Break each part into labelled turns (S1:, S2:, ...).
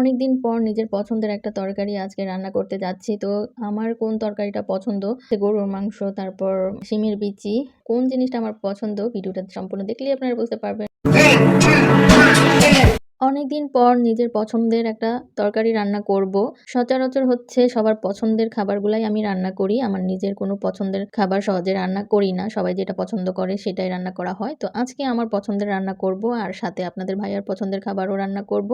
S1: অনেকদিন পর নিজের পছন্দের একটা তরকারি আজকে রান্না করতে যাচ্ছি। তো আমার কোন তরকারিটা পছন্দ, গরুর মাংস, তারপর সিমের বিচি। কোন জিনিসটা আমার পছন্দ ভিডিওটা সম্পূর্ণ দেখলেই আপনারা বুঝতে পারবেন। অনেকদিন পর নিজের পছন্দের একটা তরকারি রান্না করব। সচরাচর হচ্ছে সবার পছন্দের খাবারগুলাই আমি রান্না করি। আমার নিজের কোনো পছন্দের খাবার সহজে রান্না করি না। সবাই যেটা পছন্দ করে সেটাই রান্না করা হয়। তো আজকে আমার পছন্দের রান্না করব আর সাথে আপনাদের ভাইয়ার পছন্দের খাবারও রান্না করব।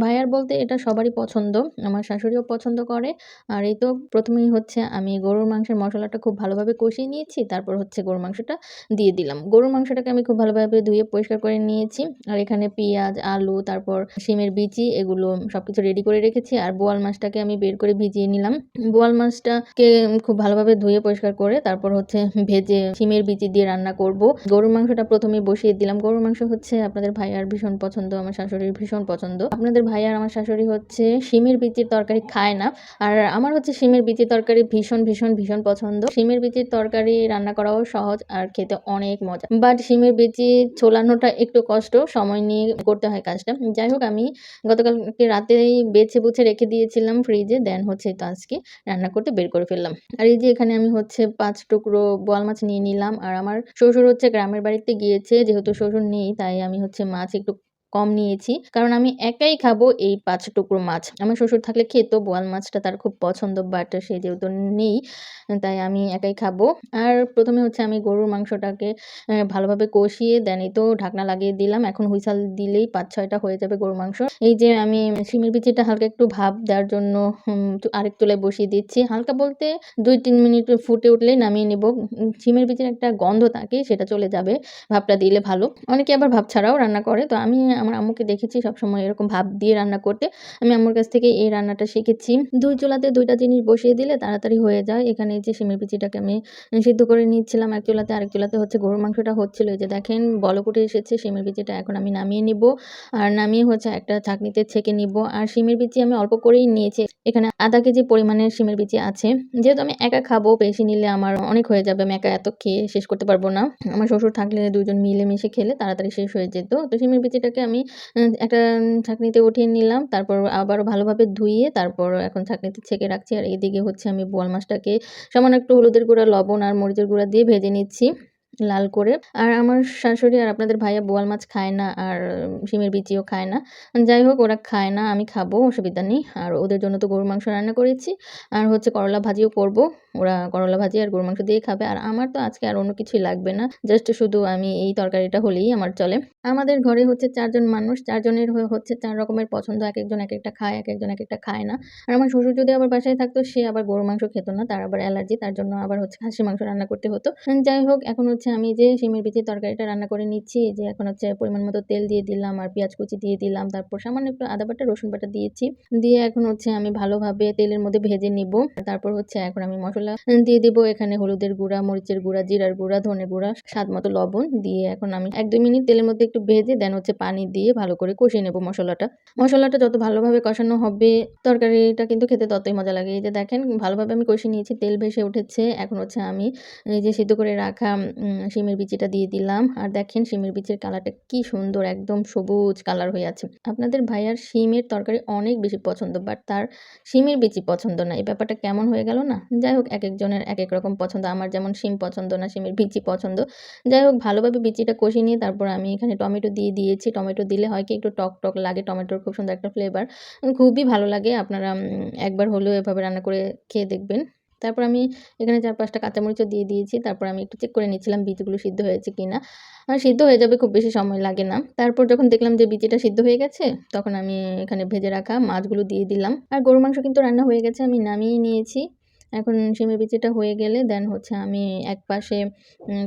S1: ভাইয়ার বলতে এটা সবারই পছন্দ। আমার শাশুড়িও পছন্দ করে। আর এই তো প্রথমেই হচ্ছে আমি গরুর মাংসের মশলাটা খুব ভালোভাবে কষিয়ে নিয়েছি। তারপর হচ্ছে গরুর মাংসটা দিয়ে দিলাম। গরুর মাংসটাকে আমি খুব ভালোভাবে ধুয়ে পরিষ্কার করে নিয়েছি। আর এখানে পেঁয়াজ, আলু, তারপর শিমের বিচি এগুলো সবকিছু রেডি করে রেখেছি। আর বোয়াল মাছটাকে আমি বের করে ভিজিয়ে নিলাম। বোয়াল মাছটাকে খুব ভালোভাবে ধুয়ে পরিষ্কার করে তারপর হচ্ছে ভেজে শিমের বিচি দিয়ে রান্না করব। গরুর মাংসটা প্রথমে বসিয়ে দিলাম। গরুর মাংস হচ্ছে আপনাদের ভাইয়ার ভীষণ পছন্দ, আমার শাশুড়ির ভীষণ পছন্দ। আপনাদের ভাইয়া আর আমার শাশুড়ি হচ্ছে শিমের বিচির তরকারি খায় না। আর আমার হচ্ছে শিমের বিচির তরকারি ভীষণ, ভীষণ, ভীষণ পছন্দ। শিমের বিচির তরকারি রান্না করাও সহজ আর খেতে অনেক মজা। বাট শিমের বিচি ছোলানোটা একটু কষ্ট, সময় নিয়ে করতে হয় কাজটা। যাই হোক, আমি গতকালকে রাতেই বেছে বুছে রেখে দিয়েছিলাম ফ্রিজে। দেন হচ্ছে তো আজকে রান্না করতে বের করে ফেললাম। আর এই যে এখানে আমি হচ্ছে পাঁচ টুকরো বোয়াল মাছ নিয়ে নিলাম। আর আমার শ্বশুর হচ্ছে গ্রামের বাড়িতে গিয়েছে। যেহেতু শ্বশুর নেই, তাই আমি হচ্ছে মাছ একটু কম নিয়েছি। কারণ আমি একাই খাব এই পাঁচ টুকরো মাছ। আমার শ্বশুর থাকলে খেত, বোয়াল মাছটা তার খুব পছন্দ বাট সে যেহেতু নেই, তাই আমি একাই খাব। আর প্রথমে হচ্ছে আমি গরুর মাংসটাকে ভালোভাবে কষিয়ে দেন তো ঢাকনা লাগিয়ে দিলাম। এখন হুইসেল দিলেই পাঁচ ছয়টা হয়ে যাবে গরুর মাংস। এই যে আমি শিমের বিচিটা হালকা একটু ভাব দেওয়ার জন্য আরেক চুলায় বসিয়ে দিচ্ছি। হালকা বলতে ২-৩ মিনিট ফুটে উঠলেই নামিয়ে নেব শিমের বিচির একটা গন্ধ থাকে, সেটা চলে যাবে ভাবটা দিলে ভালো। অনেকে আবার ভাব ছাড়াও রান্না করে। তো আমি আমার আম্মুকে দেখেছি সবসময় এরকম ভাব দিয়ে রান্না করতে। আমি আম্মুর কাছ থেকে এই রান্নাটা শিখেছি। দুই চুলাতে দুইটা জিনিস বসিয়ে দিলে তাড়াতাড়ি হয়ে যায়। এখানে যে শিমের বিচিটাকে আমি সিদ্ধ করে নিচ্ছিলাম এক চুলাতে, আরেক চুলাতে হচ্ছে গরুর মাংসটা হচ্ছিল। যে দেখেন বলক উঠে এসেছে শিমের বিচিটা এখন আমি নামিয়ে নিব। আর নামিয়ে হচ্ছে একটা ছাঁকনিতে ছেঁকে নিব। আর শিমের বিচি আমি অল্প করেই নিয়েছি। এখানে আধা কেজি পরিমাণের শিমের বিচি আছে। যেহেতু আমি একা খাব বেশি নিলে আমার অনেক হয়ে যাবে। আমি একা এত খেয়ে শেষ করতে পারব না। আমার শ্বশুর থাকলে ২ জন মিলেমিশে খেলে তাড়াতাড়ি শেষ হয়ে যেত। তো শিমের বিচিটাকে আমি একটা ছাঁকনিতে উঠিয়ে নিলাম। তারপর আবারও ভালোভাবে ধুয়ে তারপর এখন ছাঁকনিতে ছেঁকে রাখছি। আর এদিকে হচ্ছে আমি বোয়াল মাছটাকে সামান্য একটু হলুদের গুঁড়া, লবণ আর মরিচের গুঁড়া দিয়ে ভেজে নিচ্ছি লাল করে। আর আমার শাশুড়ি আর আপনাদের ভাইয়া বোয়াল মাছ খায় না আর শিমের বিচিও খায় না। যাই হোক ওরা খায় না, আমি খাব অসুবিধা নেই। আর ওদের জন্য তো গরুর মাংস রান্না করেছি। আর হচ্ছে করলা ভাজিও করব। ওরা করলা ভাজি আর গরুর মাংস দিয়েই খাবে। আর আমার তো আজকে আর অন্য কিছুই লাগবে না। জাস্ট শুধু আমি এই তরকারিটা হলেই আমার চলে। আমাদের ঘরে হচ্ছে চারজন মানুষ। ৪ জনের হ হচ্ছে চার রকমের পছন্দ। একেকজন একেকটা খায়, একেকজন একেকটা খায় না। আর আমার শ্বশুর যদি আবার বাসায় থাকতো সে আবার গরুর মাংস খেত না। তার আবার অ্যালার্জি। তার জন্য আবার হচ্ছে খাসির মাংস রান্না করতে হতো। যাই হোক এখন হচ্ছে আমি যে শিমের বিচির তরকারিটা রান্না করে নিচ্ছি। যে এখন হচ্ছে পরিমাণ মতো তেল দিয়ে দিলাম আর পেঁয়াজ কুচি দিয়ে দিলাম। তারপর সামান্য একটু আদা বাটা, রসুন বাটা দিয়েছি। দিয়ে এখন হচ্ছে আমি ভালোভাবে তেলের মধ্যে ভেজে নিব। তারপর হচ্ছে এখন আমি মশলা দিয়ে দিব। এখানে হলুদের গুঁড়া, মরিচের গুঁড়া, জিরার গুঁড়া, ধনে গুঁড়া, স্বাদ মতো লবণ দিয়ে এখন আমি ১-২ মিনিট তেলের মধ্যে একটু ভেজে দেন হচ্ছে পানি দিয়ে ভালো করে কষিয়ে নেব মশলাটা মশলাটা যত ভালোভাবে কষানো হবে তরকারিটা কিন্তু খেতে ততই মজা লাগে। এই যে দেখেন ভালোভাবে আমি কষিয়ে নিয়েছি। তেল ভেসে উঠেছে। এখন হচ্ছে আমি এই যে সিদ্ধ করে রাখা শিমের বিচিটা দিয়ে দিলাম। আর দেখেন শিমের বিচির কালারটা কি সুন্দর একদম সবুজ কালার হয়ে আছে। আপনাদের ভাইয়ার শিমের তরকারি অনেক বেশি পছন্দ বাট তার শিমের বিচি পছন্দ না। এই ব্যাপারটা কেমন হয়ে গেল না? যাই হোক এক একজনের এক এক রকম পছন্দ। আমার যেমন শিম পছন্দ না, শিমের বিচি পছন্দ। যাই হোক ভালোভাবে বিচিটা কষিয়ে নিয়ে তারপর আমি এখানে টমেটো দিয়ে দিয়েছি। টমেটো দিলে হয় কি একটু টক, টক লাগে। টমেটোর খুব সুন্দর একটা ফ্লেভার। খুবই ভালো লাগে। আপনারা একবার হলেও এভাবে রান্না করে খেয়ে দেখবেন। তারপর আমি এখানে ৪-৫ টা কাঁচামরিচও দিয়ে দিয়েছি। তারপর আমি একটু চেক করে নিচ্ছিলাম বীজগুলো সিদ্ধ হয়েছে কিনা। আর সিদ্ধ হয়ে যাবে খুব বেশি সময় লাগে না। তারপর যখন দেখলাম যে বিচিটা সিদ্ধ হয়ে গেছে তখন আমি এখানে ভেজে রাখা মাছগুলো দিয়ে দিলাম। আর গরুর মাংস কিন্তু রান্না হয়ে গেছে। আমি নামিয়ে নিয়েছি। এখন শিমের বিচিটা হয়ে গেলে দেন হচ্ছে আমি এক পাশে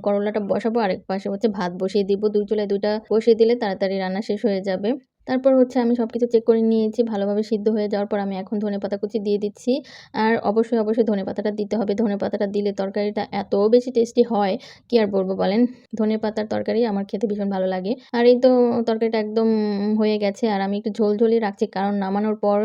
S1: করলাটা বসাবো, আরেক পাশে হচ্ছে ভাত বসিয়ে দিব। ২ চুলায় ২ টা বসিয়ে দিলে তাড়াতাড়ি রান্না শেষ হয়ে যাবে। তারপর হচ্ছে আমি সব কিছু চেক করে নিয়েছি। ভালোভাবে সিদ্ধ হয়ে যাওয়ার পর আমি এখন ধনেপাতা কুচি দিয়ে দিচ্ছি। আর অবশ্যই, অবশ্যই ধনেপাতাটা দিতে হবে। ধনেপাতাটা দিলে তরকারিটা এত বেশি টেস্টি হয় কি আর বলব বলেন। ধনেপাতার তরকারি আমার খেতে ভীষণ ভালো লাগে। আর এই তো তরকারিটা একদম হয়ে গেছে। আর আমি একটু ঝোল, ঝোলই রাখছি কারণ নামানোর পর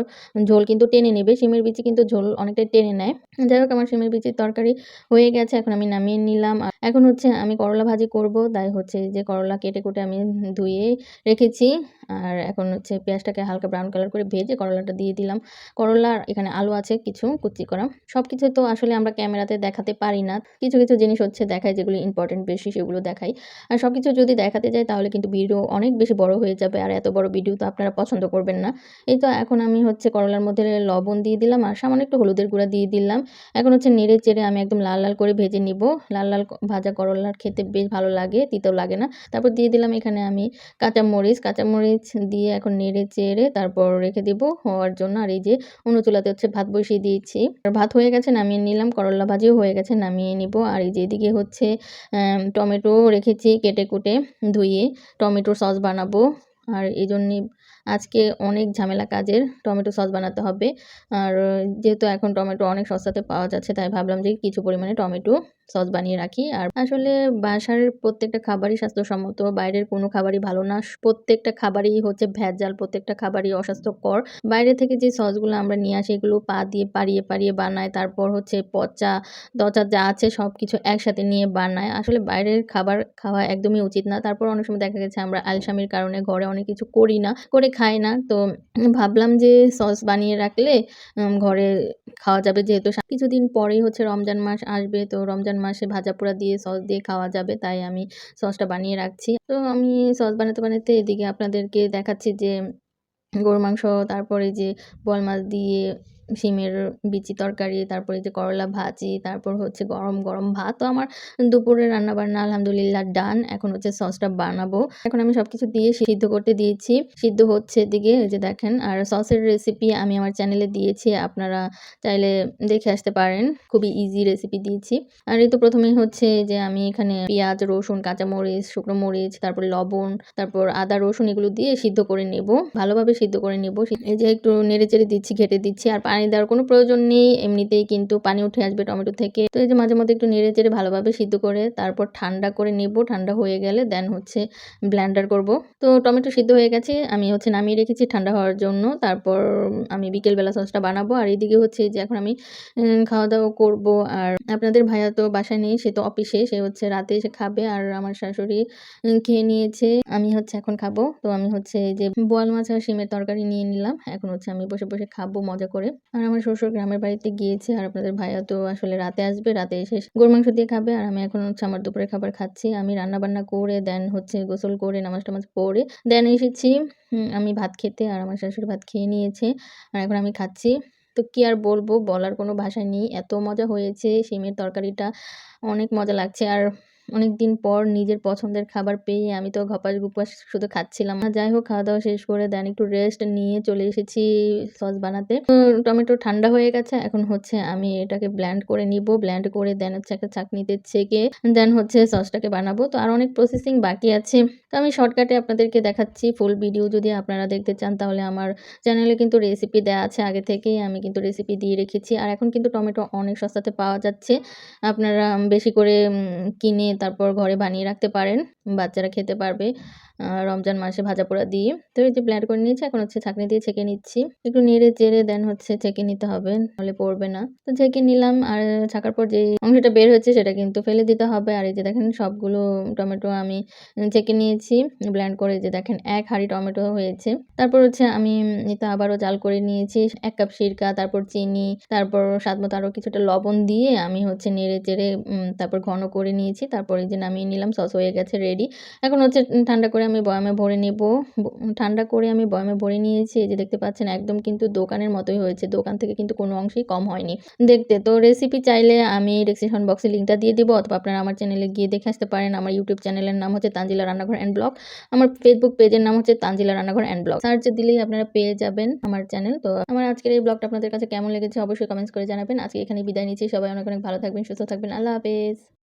S1: ঝোল কিন্তু টেনে নেবে। শিমের বিচি কিন্তু ঝোল অনেকটাই টেনে নেয়। যাই হোক আমার শিমের বিচির তরকারি হয়ে গেছে এখন আমি নামিয়ে নিলাম আর এখন হচ্ছে আমি করলা ভাজি করব। তাই হচ্ছে যে করলা কেটে কুটে আমি ধুয়ে রেখেছি। আর এখন হচ্ছে পেঁয়াজটাকে হালকা ব্রাউন কালার করে ভেজে করলাটা দিয়ে দিলাম। করলা এখানে আলু আছে, কিছু কুচি করা। সব কিছু তো আসলে আমরা ক্যামেরাতে দেখাতে পারি না। কিছু কিছু জিনিস হচ্ছে দেখায় যেগুলো ইম্পর্টেন্ট বেশি সেগুলো দেখাই। আর সব কিছু যদি দেখাতে যাই তাহলে কিন্তু ভিডিও অনেক বেশি বড় হয়ে যাবে। আর এত বড় ভিডিও তো আপনারা পছন্দ করবেন না। এই তো এখন আমি হচ্ছে করলার মধ্যে লবণ দিয়ে দিলাম। আর সামান্য একটু হলুদের গুঁড়া দিয়ে দিলাম। এখন হচ্ছে নেড়ে চেড়ে আমি একদম লাল লাল করে ভেজে নিব। লাল লাল ভাজা করলার খেতে বেশ ভালো লাগে, তিতেও লাগে না। তারপর দিয়ে দিলাম এখানে আমি কাঁচামরিচ। কাঁচামরিচ দিয়ে এখন নেড়ে চেড়ে তারপর রেখে দেব হওয়ার জন্য। আর এই যে অন্য চুলাতে হচ্ছে ভাত বসিয়ে দিয়েছি। আর ভাত হয়ে গেছে, নামিয়ে নিলাম। করলা ভাজিও হয়ে গেছে, নামিয়ে নিব। আর এই যে এদিকে হচ্ছে টমেটো রেখেছি কেটে কুটে ধুয়ে। টমেটোর সস বানাবো। আর এই জন্যে আজকে অনেক ঝামেলা কাজের টমেটো সস বানাতে হবে। আর যেহেতু এখন টমেটো অনেক সস্তাতে পাওয়া যাচ্ছে, তাই ভাবলাম যে কিছু পরিমাণে টমেটো সস বানিয়ে রাখি। আর আসলে বাসার প্রত্যেকটা খাবারই স্বাস্থ্যসম্মত, বাইরের কোনো খাবারই ভালো না। প্রত্যেকটা খাবারই হচ্ছে ভেজাল, প্রত্যেকটা খাবারই অস্বাস্থ্যকর। বাইরে থেকে যে সসগুলো আমরা নিয়ে আসি, এগুলো পা দিয়ে পাড়িয়ে পাড়িয়ে বানায়, তারপর হচ্ছে পচা দচা যা আছে সব কিছু একসাথে নিয়ে বানায়। আসলে বাইরের খাবার খাওয়া একদমই উচিত না। তারপর অনেক সময় দেখা গেছে আমরা আলসামির কারণে ঘরে অনেক কিছু করি না। করে খাই না। তো ভাবলাম যে সস বানিয়ে রাখলে ঘরে খাওয়া যাবে যেহেতু কিছুদিন পরেই হচ্ছে রমজান মাস আসবে। তো রমজান মাসে ভাজা পোড়া দিয়ে সস দিয়ে খাওয়া যাবে, তাই আমি সসটা বানিয়ে রাখছি। তো আমি সস বানাতে বানাতে এদিকে আপনাদেরকে দেখাচ্ছি যে গরু মাংস, তারপরে যে বল মাছ দিয়ে শিমের বিচি তরকারি, তারপরে যে করলা ভাজি, তারপর হচ্ছে গরম গরম ভাত। তো আমার দুপুরে রান্নাবান্না আলহামদুলিল্লাহ ডান এখন হচ্ছে সসটা বানাবো। এখন আমি সব কিছু দিয়ে সিদ্ধ করতে দিয়েছি। সিদ্ধ হচ্ছে দিকে যে দেখেন। আর সসের রেসিপি আমি আমার চ্যানেলে দিয়েছি। আপনারা চাইলে দেখে আসতে পারেন। খুবই ইজি রেসিপি দিয়েছি। আর এই তো প্রথমেই হচ্ছে যে আমি এখানে পেঁয়াজ, রসুন, কাঁচামরিচ, শুকনো মরিচ, তারপর লবণ, তারপর আদা, রসুন এগুলো দিয়ে সিদ্ধ করে নেব। ভালোভাবে সিদ্ধ করে নেব। এই যে একটু নেড়ে চেড়ে দিচ্ছি, ঘেটে দিচ্ছি। আর পানি দেওয়ার কোনো প্রয়োজন নেই। এমনিতেই কিন্তু পানি উঠে আসবে টমেটো থেকে। তো এই যে মাঝে মধ্যে একটু নেড়ে চেড়ে ভালোভাবে সিদ্ধ করে তারপর ঠান্ডা করে নেব। ঠান্ডা হয়ে গেলে দেন হচ্ছে ব্ল্যান্ডার করব। তো টমেটো সিদ্ধ হয়ে গেছে। আমি হচ্ছে নামিয়ে রেখেছি ঠান্ডা হওয়ার জন্য। তারপর আমি বিকেলবেলা সসটা বানাবো। আর এইদিকে হচ্ছে যে এখন আমি খাওয়া দাওয়া করব। আর আপনাদের ভাইয়া তো বাসায় নেই, সে তো অফিসে। সে হচ্ছে রাতে এসে খাবে। আর আমার শাশুড়ি খেয়ে নিয়েছে। আমি হচ্ছে এখন খাব। তো আমি হচ্ছে যে বোয়াল মাছ আর শিমের তরকারি নিয়ে নিলাম। এখন হচ্ছে আমি বসে বসে খাব মজা করে। আর আমার শ্বশুর গ্রামের বাড়িতে গিয়েছে আর আপনাদের ভাইয়া তো আসলে রাতে আসবে, রাতে এসে গরু মাংস দিয়ে খাবে আর আমি এখন হচ্ছে আমার দুপুরে খাবার খাচ্ছি। আমি রান্না বান্না করে দেন হচ্ছে গোসল করে, নামাজ টামাজ পড়ে দেন এসেছি। আমি ভাত খেতে আর আমার শাশুড়ি ভাত খেয়ে নিয়েছে আর এখন আমি খাচ্ছি। তো কী আর বলব, বলার কোনো ভাষা নেই। এত মজা হয়েছে শিমের তরকারিটা, অনেক মজা লাগছে। আর অনেক দিন পর নিজের পছন্দের খাবার পেয়ে আমি তো ঘপাস গুপাস শুধু খাচ্ছিলাম। না যাই হোক খাওয়া দাওয়া শেষ করে দেন, একটু রেস্ট নিয়ে চলে এসেছি সস বানাতে। টমেটো ঠান্ডা হয়ে গেছে, এখন হচ্ছে আমি এটাকে ব্ল্যান্ড করে নিব। ব্ল্যান্ড করে দেন হচ্ছে একটা চাকনিতে ছেঁকে দেন হচ্ছে সসটাকে বানাবো। তো আর অনেক প্রসেসিং বাকি আছে। তো আমি শর্টকাটে আপনাদেরকে দেখাচ্ছি ফুল ভিডিও যদি আপনারা দেখতে চান, তাহলে আমার চ্যানেলে কিন্তু রেসিপি দেওয়া আছে। আগে থেকেই আমি কিন্তু রেসিপি দিয়ে রেখেছি। আর এখন কিন্তু টমেটো অনেক সস্তাতে পাওয়া যাচ্ছে। আপনারা বেশি করে কিনে তারপর ঘরে বানিয়ে রাখতে পারেন, বাচ্চারা খেতে পারবে। রমজান মাসে ভাজা পোড়া দিয়ে। তো এই যে ব্ল্যান্ড করে নিয়েছি, এখন হচ্ছে ছাঁকনি দিয়ে ছেঁকে নিচ্ছি। একটু নেড়ে চেড়ে দেন হচ্ছে ছেঁকে নিতে হবে, নাহলে পড়বে না। তো ছেঁকে নিলাম, আর ছাকার পর যে অংশটা বের হচ্ছে সেটা কিন্তু ফেলে দিতে হবে। আর এই যে দেখেন সবগুলো টমেটো আমি ছেঁকে নিয়েছি ব্ল্যান্ড করে যে দেখেন এক হাঁড়ি টমেটো হয়েছে। তারপর হচ্ছে আমি এটা আবারও জাল করে নিয়েছি, এক কাপ সিরকা, তারপর চিনি, তারপর স্বাদ মতো আরও কিছুটা লবণ দিয়ে আমি হচ্ছে নেড়ে চেড়ে তারপর ঘন করে নিয়েছি। তারপর এই যে নামিয়ে নিলাম, সস হয়ে গেছে রেডি এখন হচ্ছে ঠান্ডা করে আমি বয়ামে ভরে নেব। ঠান্ডা করে আমি বয়ামে ভরে নিয়েছি। যে দেখতে পাচ্ছেন, একদম কিন্তু দোকানের মতোই হয়েছে। দোকান থেকে কিন্তু কোনো অংশেই কম হয়নি। দেখতে, তো রেসিপি চাইলে আমি ডেসক্রিপশন বক্সে লিঙ্কটা দিয়ে দিব, অথবা আপনারা আমার চ্যানেলে গিয়ে দেখে আসতে পারেন। আমার ইউটিউব চ্যানেলের নাম হচ্ছে তানজিলা রান্নাঘর অ্যান্ড ব্লগ আমার ফেসবুক পেজের নাম হচ্ছে তানজিলা রান্নাঘর অ্যান্ড ব্লগ সার্চ দিলেই আপনারা পেয়ে যাবেন আমার চ্যানেল তো আমার আজকের এই ব্লগটা আপনাদের কাছে কেমন লেগেছে অবশ্যই কমেন্টস করে জানাবেন। আজকে এখানে বিদায় নিচ্ছি। সবাই অনেক অনেক ভালো থাকবেন, সুস্থ থাকবেন। আল্লাহ হাফেজ।